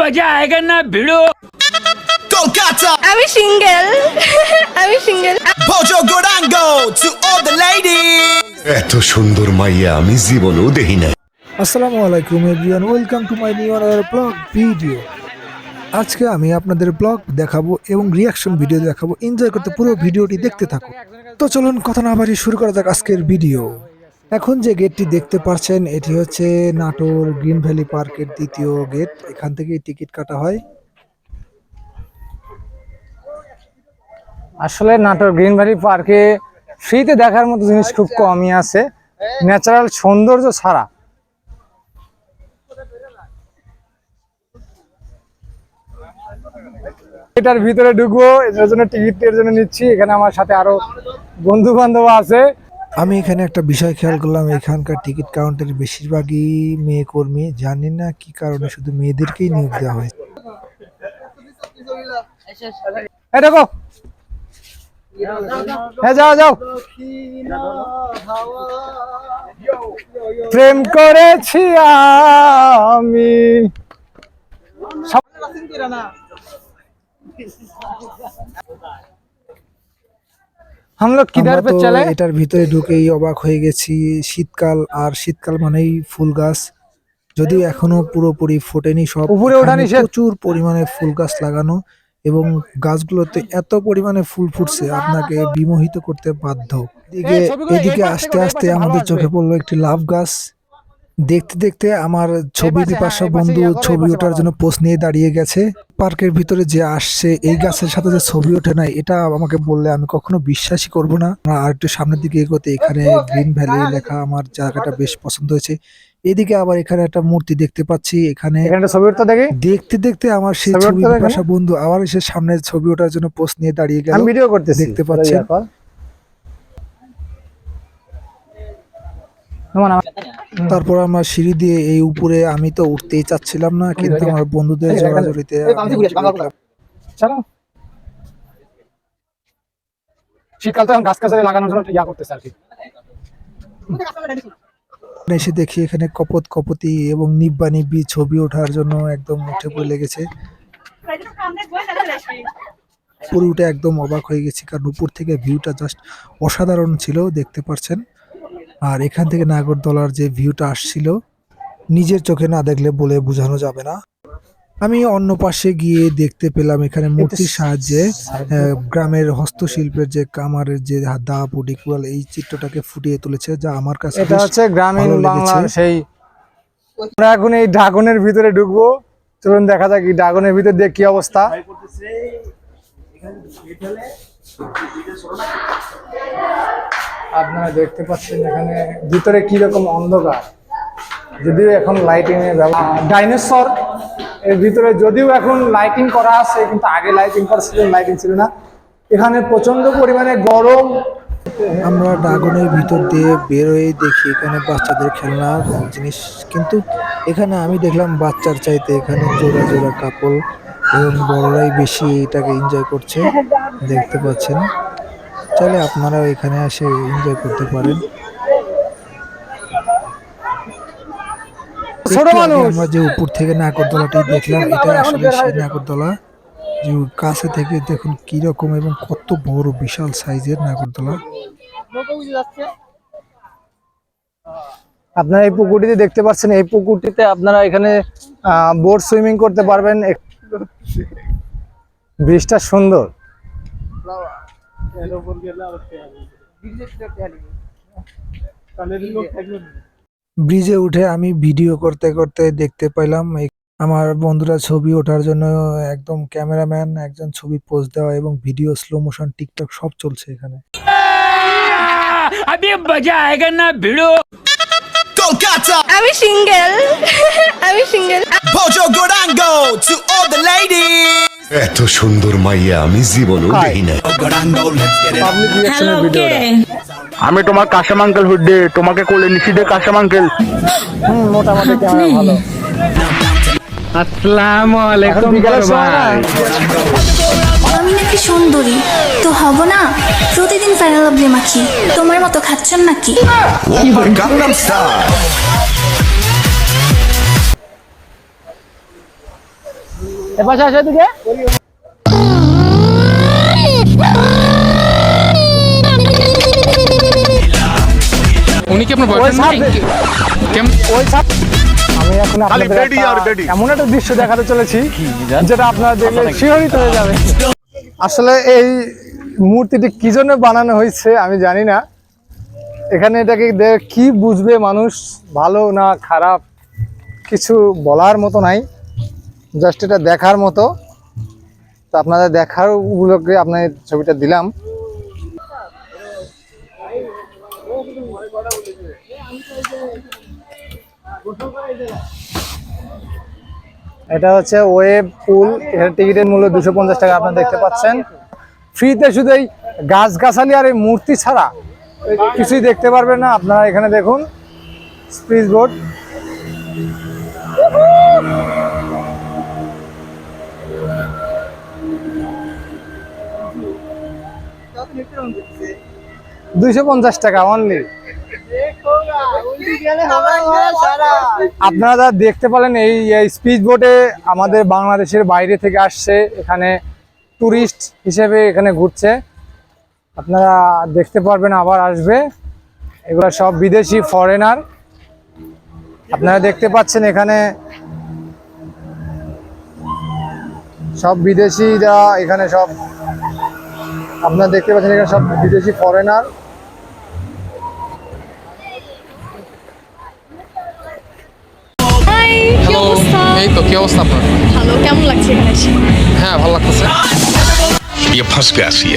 বাজা আয়গা না ভিড়ো আমি সিঙ্গেল। আমি সিঙ্গেল। এত সুন্দর মাইয়া আমি জীবনেও দেখি না আসসালামু আলাইকুম everyone welcome to my new another vlog video আজকে আমি আপনাদের ব্লগ দেখাবো এবং রিয়াকশন ভিডিও দেখাবো। এনজয় করতে পুরো ভিডিওটি দেখতে থাকো তো চলুন কথা না বাড়ি শুরু করা যাক আজকের ভিডিও এখন যে গেটটি দেখতে পাচ্ছেন এটি হচ্ছে নাটোর গ্রিন ভ্যালি পার্কের দ্বিতীয় গেট। এখান থেকে টিকিট কাটা হয়। আসলে নাটোর গ্রিন ভ্যালি পার্কে ফ্রিতে দেখার মতো জিনিস খুব কমই আছে। ন্যাচারাল সৌন্দর্য ছাড়া। এটার ভিতরে ঢুকবো এটার জন্য টিকিটের জন্য নিচ্ছি। এখানে আমার সাথে আরও বন্ধু বান্ধব আছে। আমি এখানে একটা বিষয় খেয়াল করলাম, এখানকার টিকিট কাউন্টারে বেশিরভাগই মেয়ে কর্মী। জানি না কি কারণে শুধু মেয়েদেরকেই নিয়োগ দেওয়া হয়েছে। হ্যাঁ যাও যাও। প্রেম করেছি আমি। हम लोग किधर আমরা पे তো चले এটার ভিতরে ঢুকেই অবাক হয়ে গেছি শীতকাল আর শীতকাল মানেই ফুল গাছ যদিও এখনো পুরোপুরি ফোটেনি সব উপরে ওঠা এখানে নিষেধ। প্রচুর পরিমাণে ফুল গাছ লাগানো এবং গাছগুলোতে এত পরিমাণে ফুল ফুটছে আপনাকে বিমোহিত করতে বাধ্য এদিকে এই ছবিগুলো এই এদিকে পাশ আস্তে থেকে ওই আস্তে পাশে ভালো আমাদের আসবে। চোখে পড়লো একটি লাভ গাছ দেখতে দেখতে আমার ছবি পাশে, পিপাসা বন্ধু ছবি ওঠার জন্য পোস্ট নিয়ে দাঁড়িয়ে গেছে। পার্কের ভিতরে যে আসছে এই গাছের সাথে যে ছবি ওঠে নাই এটা আমাকে বললে আমি কখনো বিশ্বাসই করব না। আর একটু সামনের দিকে এগোতে এখানে গ্রিন ভ্যালি লেখা আমার জায়গাটা বেশ পছন্দ হয়েছে। এদিকে আবার এখানে একটা মূর্তি দেখতে পাচ্ছি এখানে দেখতে দেখতে আমার সেই ছবি? পিপাসা বন্ধু আবার এসে সামনে ছবি ওঠার জন্য পোস্ট নিয়ে দাঁড়িয়ে গেল। দেখতে পাচ্ছেন। তারপর আমরা সিঁড়ি দিয়ে এই উপরে আমি তো উঠতেই চাচ্ছিলাম না কিন্তু আমার বন্ধুদের উঠলাম। শীতকাল তো গাছ গাছালি লাগানোর জন্য ইয়া করতেছে আর কি। এসে দেখি এখানে কপত কপতি এবং নিব্বা নিব্বি ছবি ওঠার জন্য একদম উঠে পড়ে লেগেছে। উঠে একদম অবাক হয়ে গেছি কারণ উপর থেকে ভিউটা জাস্ট অসাধারণ ছিল দেখতে পাচ্ছেন আর এখান থেকে নাগরদোলার যে ভিউটা আসছিল নিজের চোখে না দেখলে বলে বোঝানো যাবে না। আমি অন্য পাশে গিয়ে দেখতে পেলাম এখানে মূর্তির সাহায্যে গ্রামের হস্তশিল্পের যে কামারের যে দা বডিকুয়াল এই চিত্রটাকে ফুটিয়ে তুলেছে যা আমার কাছে এটা হচ্ছে গ্রামীণ বাংলার সেই আমরা এখন এই ড্রাগনের ভিতরে ঢুকবো। চলুন দেখা যাক এই ড্রাগনের ভিতর দিয়ে কি অবস্থা। আপনারা দেখতে পাচ্ছেন এখানে ভিতরে কি রকম অন্ধকার। যদিও এখন লাইটিং এর ডাইনোসর এর ভিতরে যদিও এখন লাইটিং করা আছে, কিন্তু আগে লাইটিং করা ছিল লাইটিং ছিল না। এখানে প্রচণ্ড পরিমাণে গরম। আমরা ড্রাগনের ভিতর দিয়ে বেরোয় দেখি এখানে বাচ্চাদের খেলনার জিনিস, কিন্তু এখানে আমি দেখলাম বাচ্চার চাইতে এখানে জোড়া জোড়া কাপড় এবং বড়রাই বেশি এটাকে এনজয় করছে, দেখতে পাচ্ছেন। চাইলে আপনারাও এখানে এসে এনজয় করতে পারেন। আমরা যে উপর থেকে নাগরদোলাটি দেখলাম এটা আসলে সেই নাগরদোলা। যে কাছে থেকে দেখুন কি রকম এবং কত বড় বিশাল সাইজের নাগরদোলা। আপনারা এই পুকুরটিতে দেখতে পাচ্ছেন এই পুকুরটিতে আপনারা এখানে বোট সুইমিং করতে পারবেন। ব্রিজটা সুন্দর। ব্রিজে উঠে আমি ভিডিও করতে করতে দেখতে পেলাম আমার বন্ধুরা ছবি ওঠার জন্য একদম ক্যামেরাম্যান একজন ছবি পোস্ট দেওয়া এবং ভিডিও স্লো মোশন টিকটক সব চলছে এখানে। আমি সিঙ্গেল। আমি সিঙ্গেল। এত সুন্দর মাইয়া আমি জীবনেও দেখি ভিডিওটা আমি তোমার কাশেম আঙ্কেল হুড্ডে তোমাকে কোলে নিছি দে কাশেম আঙ্কেল মোটামুটি ভালো। আসসালামু আলাইকুম আমি নাকি সুন্দরী তো হব না? প্রতিদিন প্যারালাবলি মাখি। তোমার মতো খাচ্ছেন নাকি? এপাশে আসে দিকে উনি কি আপনার বয়ফ্রেন্ড কেমন ওই সাপ আমি এখন আপনাদের এমন একটা দৃশ্য দেখাতে চলেছি যেটা আপনারা দেখলে শিহরিত হয়ে যাবে। আসলে এই মূর্তিটি কি জন্য বানানো হয়েছে আমি জানি না। এখানে এটাকে দে- কি বুঝবে মানুষ? ভালো না খারাপ? কিছু বলার মতো নাই। জাস্ট এটা দেখার মতো। তো আপনাদের দেখার উপলক্ষে আপনার ছবিটা দিলাম। এটা হচ্ছে ওয়েব পুল। এর টিকিটের মূল্য দুশো পঞ্চাশ টাকা আপনারা দেখতে পাচ্ছেন। ফ্রিতে শুধু এই গাছগাছালি আর এই মূর্তি ছাড়া কিছুই দেখতে পারবেন না। আপনারা এখানে দেখুন, স্পিচ বোর্ড। পঞ্চাশ টাকা আপনারা দেখতে পেলেন এই স্পিচ বোটে আমাদের বাংলাদেশের বাইরে থেকে আসছে, এখানে টুরিস্ট হিসেবে এখানে ঘুরছে। আপনারা দেখতে পারবেন, আবার আসবে। এগুলো সব বিদেশি ফরেনার আপনারা দেখতে পাচ্ছেন এখানে সব বিদেশিরা এখানে সব আপনারা দেখতে পাচ্ছেন এখানে সব বিদেশি ফরেনার হাই কি অবস্থা এই তো কি অবস্থা আপনার ভালো কেমন লাগছে এখানে এসে হ্যাঁ ভালো লাগতেছে ये फंस गया सी